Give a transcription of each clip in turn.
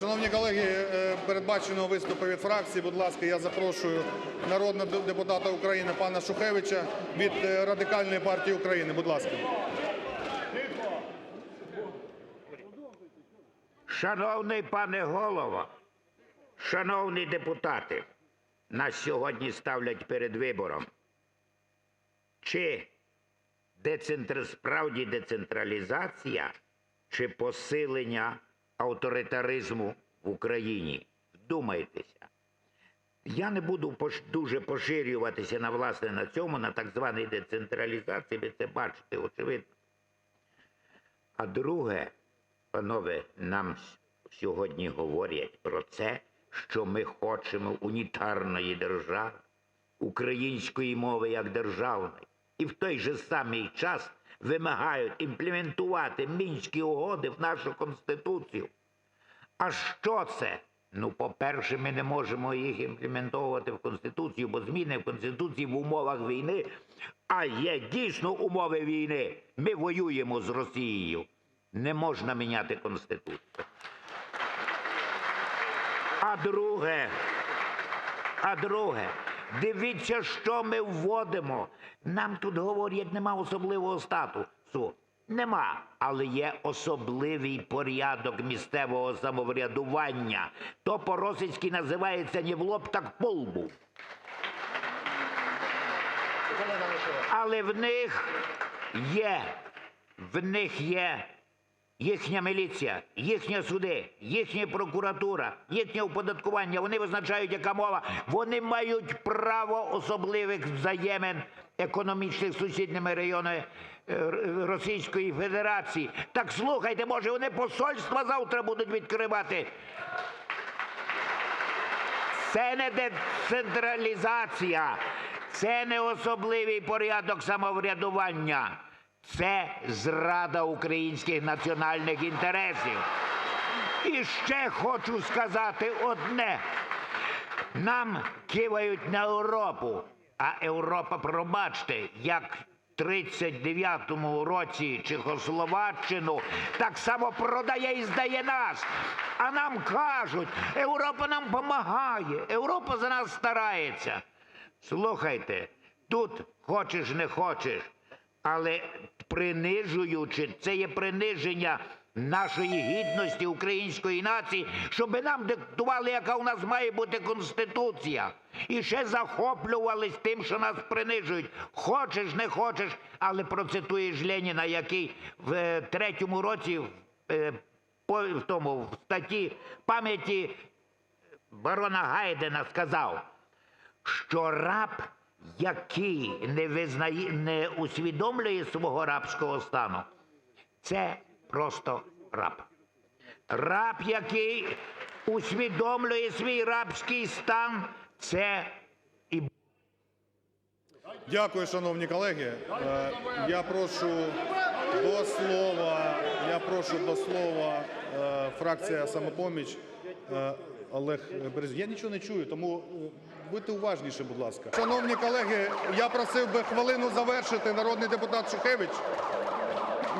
Шановні колеги, е, передбачено виступи від фракції. Будь ласка, я запрошую народного депутата України пана Шухевича від е, Радикальної партії України. Будь ласка. Шановний пане голово, шановні депутати, нас сьогодні ставлять перед вибором. Чи децентр... справді децентралізація, чи посилення авторитаризму в Україні? Вдумайтеся. Я не буду дуже поширюватися на власне на цьому, на так званій децентралізації, ви це бачите, очевидно. А друге, панове, нам сьогодні говорять про це, що ми хочемо унітарної держави, української мови як державної, і в той же самий час вимагають імплементувати мінські угоди в нашу конституцію. А що це? Ну, по-перше, ми не можемо їх імплементовувати в Конституцію, бо зміни в Конституції в умовах війни, а є дійсно умови війни. Ми воюємо з Росією. Не можна міняти Конституцію. А друге, а друге, дивіться, що ми вводимо. Нам тут говорять, нема особливого статусу. Нема, але є особливий порядок місцевого самоврядування. То по-російськи називається не в лоб, так по лбу. Але в них є, в них є їхня міліція, їхні суди, їхня прокуратура, їхнє оподаткування. Вони визначають, яка мова. Вони мають право особливих взаємин економічних сусідніми районами е, Російської Федерації. Так слухайте, може, вони посольства завтра будуть відкривати. Це не децентралізація, це не особливий порядок самоврядування. Це зрада українських національних інтересів. І ще хочу сказати одне. Нам кивають на Європу, а Європа, пробачте, як в 39-му році Чехословаччину так само продає і здає нас. А нам кажуть, Європа нам допомагає, Європа за нас старається. Слухайте, тут хочеш не хочеш, але принижуючи, це є приниження нашої гідності української нації, щоб нам диктували, яка у нас має бути конституція. І ще захоплювались тим, що нас принижують. Хочеш, не хочеш, але процитуєш Леніна, який в е, третьому році е, в тому в статті пам'яті барона Гайдена сказав, що раб, який не визнає, не усвідомлює свого рабського стану, це просто раб. Раб, який усвідомлює свій рабський стан, це і Дякую, шановні колеги. Е, Я прошу до слова. Я прошу до слова е, фракція самопоміч. е, Олег Берез. Я нічого не чую, тому будьте уважніше, будь ласка. Шановні колеги, я просив би хвилину завершити. Народний депутат Шухевич.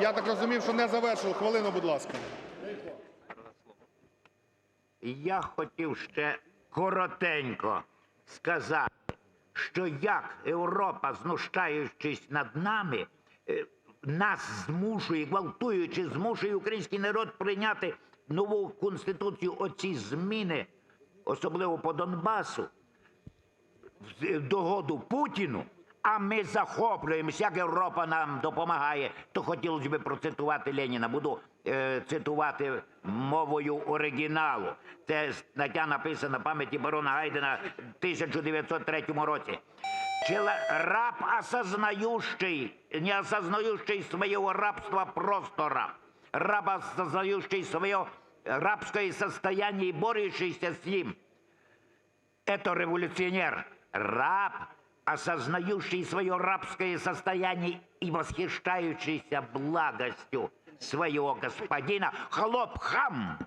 Я так розумів, що не завершив. Хвилину, будь ласка. Я хотів ще коротенько сказати, що як Європа, знущаючись над нами, е, нас змушує, гвалтуючи, змушує український народ прийняти нову конституцію, оці зміни, особливо по Донбасу, в догоду Путіну, а ми захоплюємося, як Європа нам допомагає, то хотілося б процитувати Леніна. Буду е, цитувати мовою оригіналу. Це стаття написана пам'яті барона Гайдена в 1903 році. Чело- раб, осознающий, не осознающий своего рабства, просто раб. Раб, осознающий свое рабское состояние и борющийся с ним это революционер. Раб, осознающий свое рабское состояние и восхищающийся благостью своего господина, холоп хам.